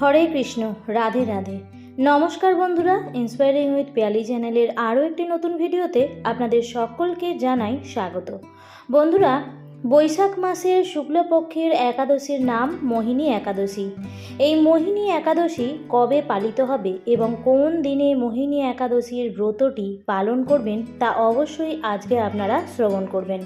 হরে কৃষ্ণ, রাধে রাধে। নমস্কার বন্ধুরা inspiring with Piyali চ্যানেলের আরও একটি নতুন ভিডিওতে আপনাদের সকলকে জানাই স্বাগত। বন্ধুরা, বৈশাখ মাসের শুক্লপক্ষের একাদশীর নাম মোহিনী একাদশী। এই মোহিনী একাদশী কবে পালিত হবে এবং কোন দিনে মোহিনী একাদশীর ব্রতটি পালন করবেন তা অবশ্যই আজকে আপনারা শ্রবণ করবেন।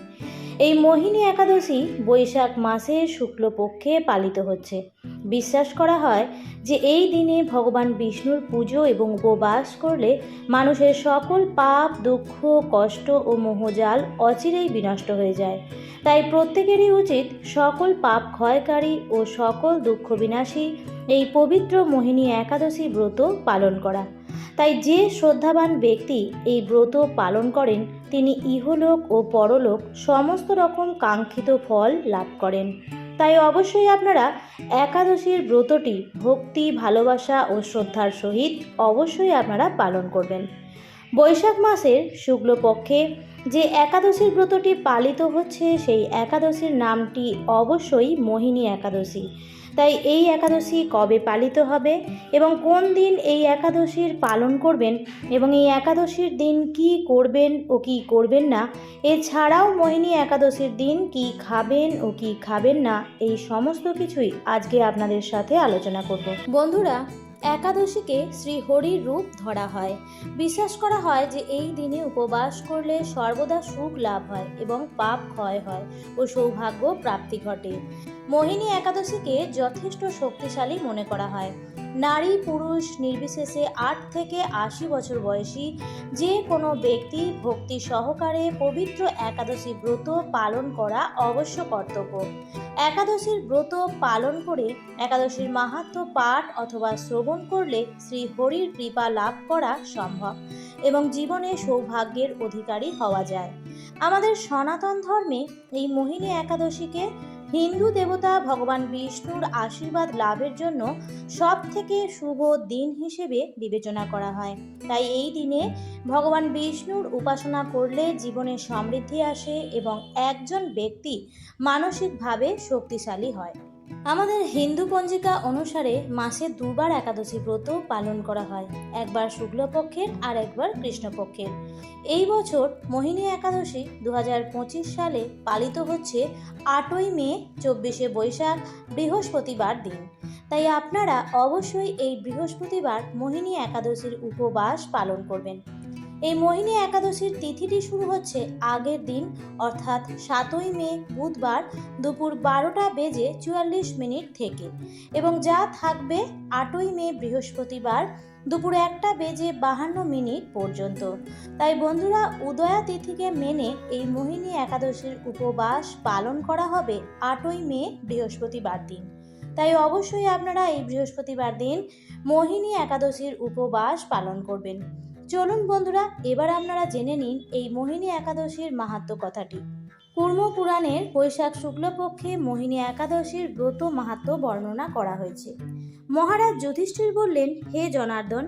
এই মোহিনী একাদশী বৈশাখ মাসের শুক্লপক্ষে পালিত হচ্ছে। বিশ্বাস করা হয় যে এই দিনে ভগবান বিষ্ণুর পুজো এবং উপবাস করলে মানুষের সকল পাপ, দুঃখ, কষ্ট ও মোহজাল অচিরেই বিনষ্ট হয়ে যায়। তাই প্রত্যেকেরই উচিত সকল পাপ ক্ষয়কারী ও সকল দুঃখ বিনাশী এই পবিত্র মোহিনী একাদশী ব্রত পালন করা। তাই যে শ্রদ্ধাবান ব্যক্তি এই ব্রত পালন করেন, তিনি ইহলোক ও পরলোক সমস্ত রকম কাঙ্ক্ষিত ফল লাভ করেন। তাই অবশ্যই আপনারা একাদশীর ব্রতটি ভক্তি, ভালোবাসা ও শ্রদ্ধার সহিত অবশ্যই আপনারা পালন করবেন। বৈশাখ মাসের শুক্লপক্ষে যে একাদশীর ব্রতটি পালিত হচ্ছে, সেই একাদশীর নামটি অবশ্যই মোহিনী একাদশী। তাই এই একাদশী কবে পালিত হবে এবং কোন দিন এই একাদশীর পালন করবেন এবং এই একাদশীর দিন কি করবেন ও কি করবেন না, এছাড়াও মোহিনী একাদশীর দিন কি খাবেন ও কি খাবেন না, এই সমস্ত কিছুই আজকে আপনাদের সাথে আলোচনা করব। বন্ধুরা একাদশীকে শ্রী হরির রূপ ধরা হয়। বিশ্বাস করা হয় যে এই দিনে উপবাস করলে সর্বদা সুখ লাভ হয় এবং পাপ ক্ষয় হয় ও সৌভাগ্য প্রাপ্তি ঘটে। মোহিনী একাদশীকে যথেষ্ট শক্তিশালী মনে করা হয়। নারী পুরুষ নির্বিশেষে আট থেকে আশি বছর বয়সী যে কোনো ব্যক্তি ভক্তি সহকারে পবিত্র একাদশী ব্রত পালন করা অবশ্য কর্তব্য। একাদশীর ব্রত পালন করে একাদশীর মাহাত্ম্য পাঠ অথবা শ্রবণ করলে শ্রী হরির কৃপা লাভ করা সম্ভব এবং জীবনে সৌভাগ্যের অধিকারী হওয়া যায়। আমাদের সনাতন ধর্মে এই মোহিনী একাদশীকে হিন্দু দেবতা ভগবান বিষ্ণুর আশীর্বাদ লাভের জন্য সব থেকে শুভ দিন হিসেবে বিবেচনা করা হয়। তাই এই দিনে ভগবান বিষ্ণুর উপাসনা করলে জীবনে সমৃদ্ধি আসে এবং একজন ব্যক্তি মানসিকভাবে শক্তিশালী হয়। আমাদের হিন্দু পঞ্জিকা অনুসারে মাসে দুবার একাদশী ব্রত পালন করা হয়, একবার শুক্লপক্ষের আর একবার কৃষ্ণপক্ষের। এই বছর মোহিনী একাদশী দু হাজার পঁচিশ সালে পালিত হচ্ছে আটই মে, চব্বিশে বৈশাখ, বৃহস্পতিবার দিন। তাই আপনারা অবশ্যই এই বৃহস্পতিবার মোহিনী একাদশীর উপবাস পালন করবেন। এই মোহিনী একাদশীর তিথিটি শুরু হচ্ছে আগের দিন, অর্থাৎ সাতই মে, বুধবার দুপুর বারোটা বেজে চুয়াল্লিশ মিনিট থেকে। এবং যা থাকবে আটই মে, বৃহস্পতিবার দুপুর একটা বেজে বাহান্ন মিনিট পর্যন্ত। তাই বন্ধুরা, উদয়া তিথিকে মেনে এই মোহিনী একাদশীর উপবাস পালন করা হবে আটই মে, বৃহস্পতিবার দিন। তাই অবশ্যই আপনারা এই বৃহস্পতিবার দিন মোহিনী একাদশীর উপবাস পালন করবেন। চলুন বন্ধুরা, এবার আপনারা জেনে নিন এই মোহিনী একাদশীর মাহাত্ম কথাটি। কুর্ম পুরাণের বৈশাখ শুক্লপক্ষে মোহিনী একাদশীর ব্রত মাহাত্ম বর্ণনা করা হয়েছে। মহারাজ যুধিষ্ঠির বললেন, হে জনার্দন,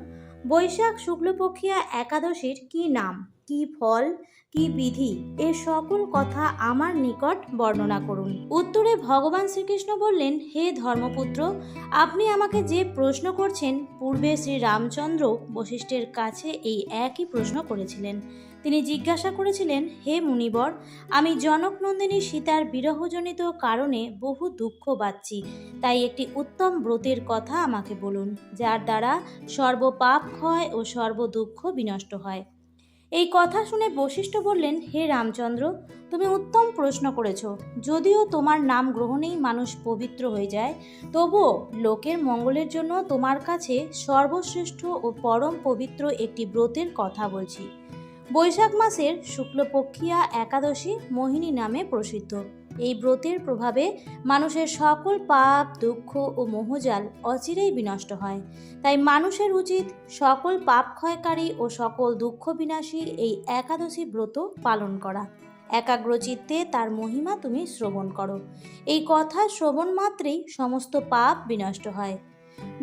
বৈশাখ শুক্লপক্ষিয়া একাদশীর কি নাম? কি ফল, কি বিধি এর সকল কথা আমার নিকট বর্ণনা করুন। উত্তরে ভগবান শ্রীকৃষ্ণ বললেন, হে ধর্মপুত্র, আপনি আমাকে যে প্রশ্ন করছেন, পূর্বে শ্রী রামচন্দ্র বশিষ্ঠের কাছে এই একই প্রশ্ন করেছিলেন। তিনি জিজ্ঞাসা করেছিলেন, হে মুনিবর, আমি জনকনন্দিনী সীতার বিরহজনিত কারণে বহু দুঃখ পাচ্ছি, তাই একটি উত্তম ব্রতের কথা আমাকে বলুন, যার দ্বারা সর্বপাপ ক্ষয় ও সর্বদুঃখ বিনষ্ট হয়। এই কথা শুনে বশিষ্ঠ বললেন, হে রামচন্দ্র, তুমি উত্তম প্রশ্ন করেছ। যদিও তোমার নাম গ্রহণেই মানুষ পবিত্র হয়ে যায়, তবুও লোকের মঙ্গলের জন্য তোমার কাছে সর্বশ্রেষ্ঠ ও পরম পবিত্র একটি ব্রতের কথা বলছি। বৈশাখ মাসের শুক্লপক্ষিয়া একাদশী মোহিনী নামে প্রসিদ্ধ। এই ব্রতের প্রভাবে মানুষের সকল পাপ, দুঃখ ও মোহজাল অচিরেই বিনষ্ট হয়। তাই মানুষের উচিত সকল পাপ ক্ষয়কারী ও সকল দুঃখ বিনাশী এই একাদশী ব্রত পালন করা। একাগ্রচিত্তে তার মহিমা তুমি শ্রবণ করো। এই কথা শ্রবণ মাত্রেই সমস্ত পাপ বিনষ্ট হয়।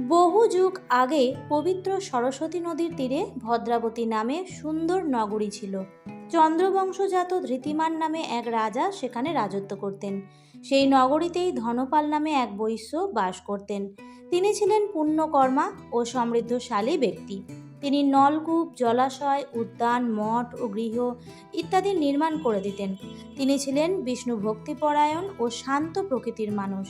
বহু যুগ আগে পবিত্র সরস্বতী নদীর তীরে ভদ্রাবতী নামে সুন্দর নগরী ছিল। চন্দ্রবংশজাত ধৃতিমান নামে এক রাজা সেখানে রাজত্ব করতেন। সেই নগরীতেই ধনপাল নামে এক বৈশ্য বাস করতেন। তিনি ছিলেন পুণ্যকর্মা ও সমৃদ্ধশালী ব্যক্তি। তিনি নলকূপ, জলাশয়, উদ্যান, মঠ ও গৃহ ইত্যাদি নির্মাণ করে দিতেন। তিনি ছিলেন বিষ্ণু ভক্তিপরায়ণ ও শান্ত প্রকৃতির মানুষ।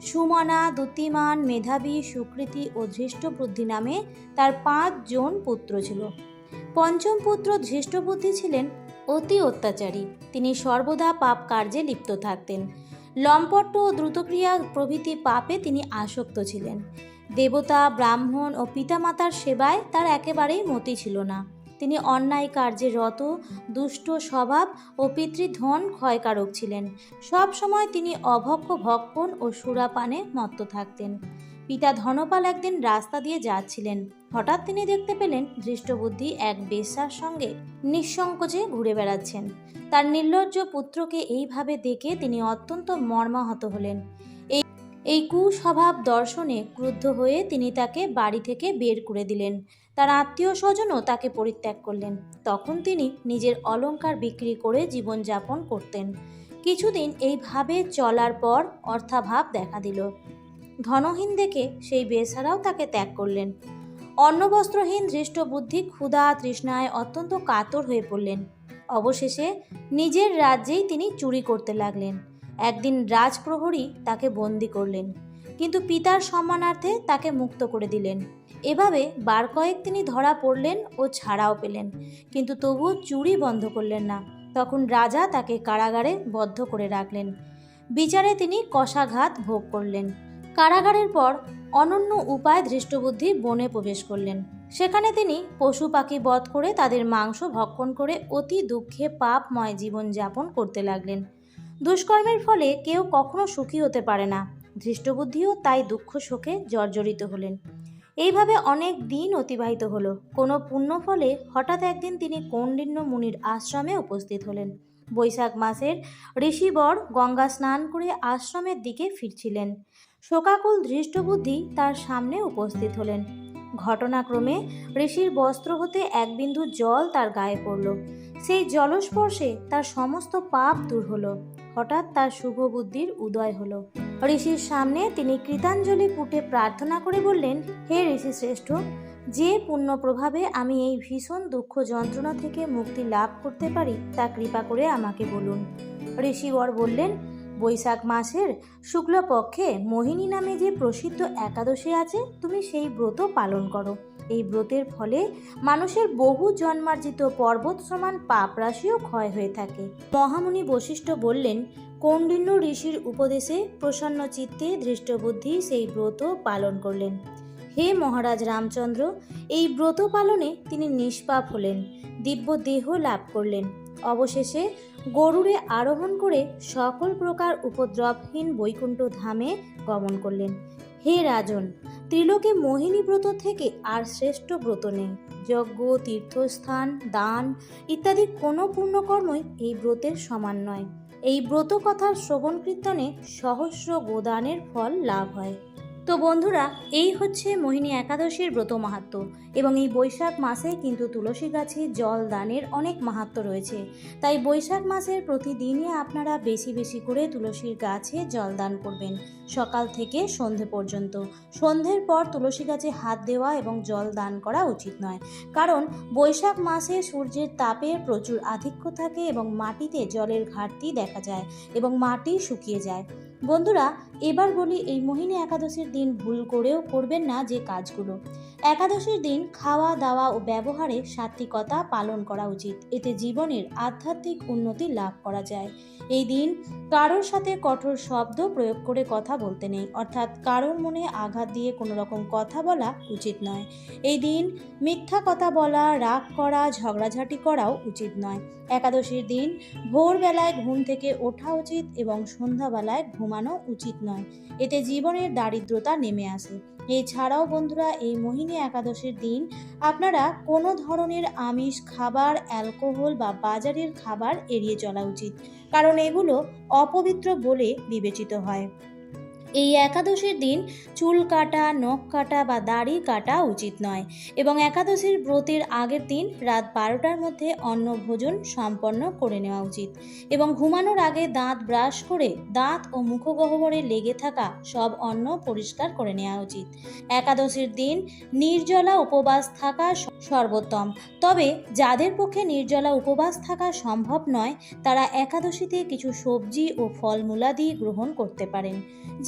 সুমনা দ্যুতিমান মেধাবী, সুকৃতি ও ধৃষ্টবুদ্ধি নামে তার পাঁচজন পুত্র ছিল। পঞ্চম পুত্র ধৃষ্টবুদ্ধি ছিলেন অতি অত্যাচারী। তিনি সর্বদা পাপ কার্যে লিপ্ত থাকতেন। লম্পট্ট ও দ্রুতক্রিয়া প্রভৃতি পাপে তিনি আসক্ত ছিলেন। দেবতা, ব্রাহ্মণ ও পিতামাতার সেবায় তার একেবারেই মতি ছিল না। তিনি অন্যায় কার্যে রত, দুষ্ট স্বভাব ও পিতৃধন ক্ষয়কারক ছিলেন। সব সময় তিনি অভক্ষ ভক্ষণ ও সুরাপানে মত্ত থাকতেন। পিতা ধনপাল একদিন রাস্তা দিয়ে যাচ্ছিলেন। হঠাৎ তিনি দেখতে পেলেন ধৃষ্টবুদ্ধি এক বেশ্যার সঙ্গে নিঃসংকোচে ঘুরে বেড়াচ্ছেন। তার নির্লজ্জ পুত্রকে এইভাবে দেখে তিনি অত্যন্ত মর্মাহত হলেন। এই এই কুস্বভাব দর্শনে ক্রুদ্ধ হয়ে তিনি তাকে বাড়ি থেকে বের করে দিলেন। তার আত্মীয় স্বজনও তাকে পরিত্যাগ করলেন। তখন তিনি নিজের অলংকার বিক্রি করে জীবনযাপন করতেন। কিছুদিন এইভাবে চলার পর অর্থাভাব দেখা দিল। ধনহীন দেখে সেই বেসারাও তাকে ত্যাগ করলেন। অন্নবস্ত্রহীন দৃষ্ট বুদ্ধি ক্ষুধা তৃষ্ণায় অত্যন্ত কাতর হয়ে পড়লেন। অবশেষে নিজের রাজ্যেই তিনি চুরি করতে লাগলেন। একদিন রাজপ্রহরী তাকে বন্দি করলেন, কিন্তু পিতার সম্মানার্থে তাকে মুক্ত করে দিলেন। এভাবে বার কয়েক তিনি ধরা পড়লেন ও ছাড়াও পেলেন, কিন্তু তবুও চুরি বন্ধ করলেন না। তখন রাজা তাকে কারাগারে বদ্ধ করে রাখলেন। বিচারে তিনি কষাঘাত ভোগ করলেন। কারাগারের পর অনন্য উপায় দৃষ্টবুদ্ধি বনে প্রবেশ করলেন। সেখানে তিনি পশু পাখি বধ করে তাদের মাংস ভক্ষণ করে অতি দুঃখে পাপময় জীবন যাপন করতে লাগলেন। দুষ্কর্মের ফলে কেউ কখনো সুখী হতে পারে না। ধৃষ্টবুদ্ধিও তাই দুঃখ শোকে জর্জরিত হলেন। এইভাবে অনেক দিন অতিবাহিত হলো। কোনো পুণ্য ফলে হঠাৎ একদিন তিনি কৌণ্ডিন্য মুনির আশ্রমে উপস্থিত হলেন। বৈশাখ মাসের ঋষিবর গঙ্গা স্নান করে আশ্রমের দিকে ফিরছিলেন। শোকাকুল ধৃষ্টবুদ্ধি তার সামনে উপস্থিত হলেন। ঘটনাক্রমে ঋষির বস্ত্র হতে এক বিন্দু জল তার গায়ে পড়ল। সেই জলস্পর্শে তার সমস্ত পাপ দূর হলো। হঠাৎ তার শুভ বুদ্ধির উদয় হলো। ঋষির সামনে তিনি কৃতাঞ্জলি পুটে প্রার্থনা করে বললেন, হে ঋষি শ্রেষ্ঠ, যে পুণ্য প্রভাবে আমি এই ভীষণ দুঃখ যন্ত্রণা থেকে মুক্তি লাভ করতে পারি তা কৃপা করে আমাকে বলুন। ঋষিবর বললেন বৈশাখ মাসের শুক্লপক্ষে মোহিনী নামে যে প্রসিদ্ধ একাদশী আছে, তুমি সেই ব্রত পালন করো। এই ব্রতের ফলে মানুষের বহু জন্মার্জিত পর্বত সমান পাপ রাশিও ক্ষয় হয়ে থাকে। মহামুনি বশিষ্ঠ বললেন কৌণ্ডিন্য ঋষির উপদেশে প্রসন্ন চিত্তে দৃষ্টবুদ্ধি সেই ব্রত পালন করলেন। হে মহারাজ রামচন্দ্র, এই ব্রত পালনে তিনি নিষ্পাপ হলেন, দিব্য দেহ লাভ করলেন। অবশেষে গরুড়ে আরোহণ করে সকল প্রকার উপদ্রবহীন বৈকুণ্ঠ ধামে গমন করলেন। হে রাজন, ত্রিলোকে মোহিনী ব্রত থেকে আর শ্রেষ্ঠ ব্রত নেই। যজ্ঞ, তীর্থস্থান, দান ইত্যাদি কোনো পুণ্যকর্মই এই ব্রতের সমান নয়। এই ব্রত কথার শ্রবণ কীর্তনে সহস্র গোদানের ফল লাভ হয়। তো বন্ধুরা, এই হচ্ছে মোহিনী একাদশীর ব্রত মাহাত্ম এবং এই বৈশাখ মাসে কিন্তু তুলসী গাছে জল দানের অনেক মাহাত্ম রয়েছে। তাই বৈশাখ মাসের প্রতিদিনই আপনারা বেশি বেশি করে তুলসীর গাছে জল দান করবেন সকাল থেকে সন্ধে পর্যন্ত। সন্ধ্যের পর তুলসী গাছে হাত দেওয়া এবং জল দান করা উচিত নয়। কারণ বৈশাখ মাসে সূর্যের তাপের প্রচুর আধিক্য থাকে এবং মাটিতে জলের ঘাটতি দেখা যায় এবং মাটি শুকিয়ে যায়। বন্ধুরা এবার বলি এই মোহিনী একাদশীর দিন ভুল করেও করবেন না যে কাজগুলো। একাদশীর দিন খাওয়া, দাওয়া ও ব্যবহারে সাত্বিকতা পালন করা উচিত। এতে জীবনের আধ্যাত্মিক উন্নতি লাভ করা যায়। এই দিন কারোর সাথে কঠোর শব্দ প্রয়োগ করে কথা বলতে নেই। অর্থাৎ কারোর মনে আঘাত দিয়ে কোনো রকম কথা বলা উচিত নয়। এই দিন মিথ্যা কথা বলা, রাগ করা, ঝগড়াঝাটি করাও উচিত নয়। একাদশীর দিন ভোরবেলায় ঘুম থেকে ওঠা উচিত এবং সন্ধ্যাবেলায় ঘুমানো উচিত নয়। এতে জীবনের দারিদ্রতা নেমে আসে। এছাড়াও বন্ধুরা, এই মোহিনী একাদশীর দিন আপনারা কোনো ধরনের আমিষ খাবার, অ্যালকোহল বা বাজারের খাবার এড়িয়ে চলা উচিত। কারণ এগুলো অপবিত্র বলে বিবেচিত হয়। এই একাদশীর দিন চুল কাটা, নখ কাটা বা দাড়ি কাটা উচিত নয় এবং একাদশীর ব্রতের আগের দিন রাত বারোটার মধ্যে অন্ন ভোজন সম্পন্ন করে নেওয়া উচিত এবং ঘুমানোর আগে দাঁত ব্রাশ করে দাঁত ও মুখগহ্বরে লেগে থাকা সব অন্ন পরিষ্কার করে নেওয়া উচিত। একাদশীর দিন নির্জলা উপবাস থাকা সর্বোত্তম। তবে যাদের পক্ষে নির্জলা উপবাস থাকা সম্ভব নয়, তারা একাদশীতে কিছু সবজি ও ফলমূলাদি গ্রহণ করতে পারেন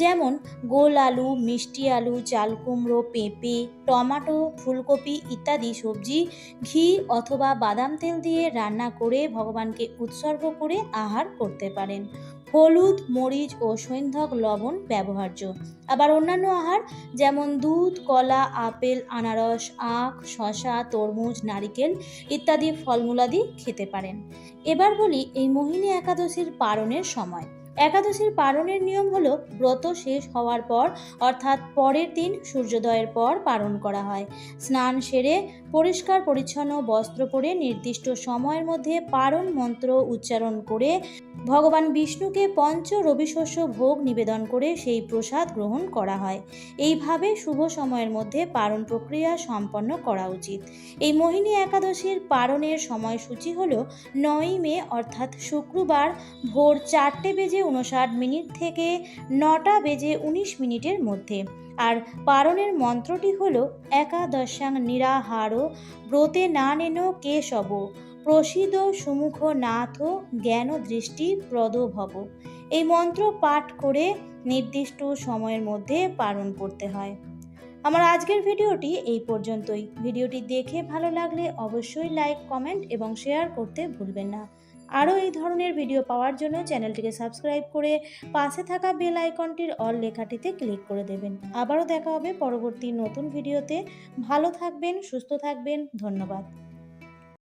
যেমন গোল আলু, মিষ্টি আলু, চাল কুমড়ো, পেঁপে, টমাটো, ফুলকপি ইত্যাদি সবজি, ঘি অথবা বাদাম তেল দিয়ে রান্না করে ভগবানকে উৎসর্গ করে আহার করতে পারেন। হলুদ, মরিচ ও সৈন্ধক লবণ ব্যবহার্য। আবার অন্যান্য আহার যেমন দুধ, কলা, আপেল, আনারস, আখ শশা তরমুজ, নারিকেল ইত্যাদি ফলমূলাদি খেতে পারেন। এবার বলি এই মোহিনী একাদশীর পালনের সময়। একাদশীর পালনের নিয়ম হল ব্রত শেষ হওয়ার পর, অর্থাৎ পরের দিন সূর্যোদয়ের পর পালন করা হয়। স্নান সেরে পরিষ্কার পরিচ্ছন্ন বস্ত্র পরে নির্দিষ্ট সময়ের মধ্যে পারণ মন্ত্র উচ্চারণ করে ভগবান বিষ্ণুকে পঞ্চ রবিশস্য ভোগ নিবেদন করে সেই প্রসাদ গ্রহণ করা হয়। এইভাবে শুভ সময়ের মধ্যে পারণ প্রক্রিয়া সম্পন্ন করা উচিত। এই মোহিনী একাদশীর পারণের সময়সূচি হল নয়ই মে, অর্থাৎ শুক্রবার ভোর চারটে বেজে উনষাট মিনিট থেকে নটা বেজে উনিশ মিনিটের মধ্যে। আর পারণের মন্ত্রটি হল, একাদশাং নিরাহার, ব্রতে না নেন কেশব। প্রসিদ সুমুখ নাথ জ্ঞান দৃষ্টি প্রদ ভব এই মন্ত্র পাঠ করে নির্দিষ্ট সময়ের মধ্যে পালন করতে হয়। আমার আজকের ভিডিওটি এই পর্যন্তই। ভিডিওটি দেখে ভালো লাগলে অবশ্যই লাইক, কমেন্ট এবং শেয়ার করতে ভুলবেন না। আরও এই ধরনের ভিডিও পাওয়ার জন্য চ্যানেলটিকে সাবস্ক্রাইব করে পাশে থাকা বেল আইকনটির অল লেখাটিতে ক্লিক করে দেবেন। আবারও দেখা হবে পরবর্তী নতুন ভিডিওতে। ভালো থাকবেন, সুস্থ থাকবেন। ধন্যবাদ।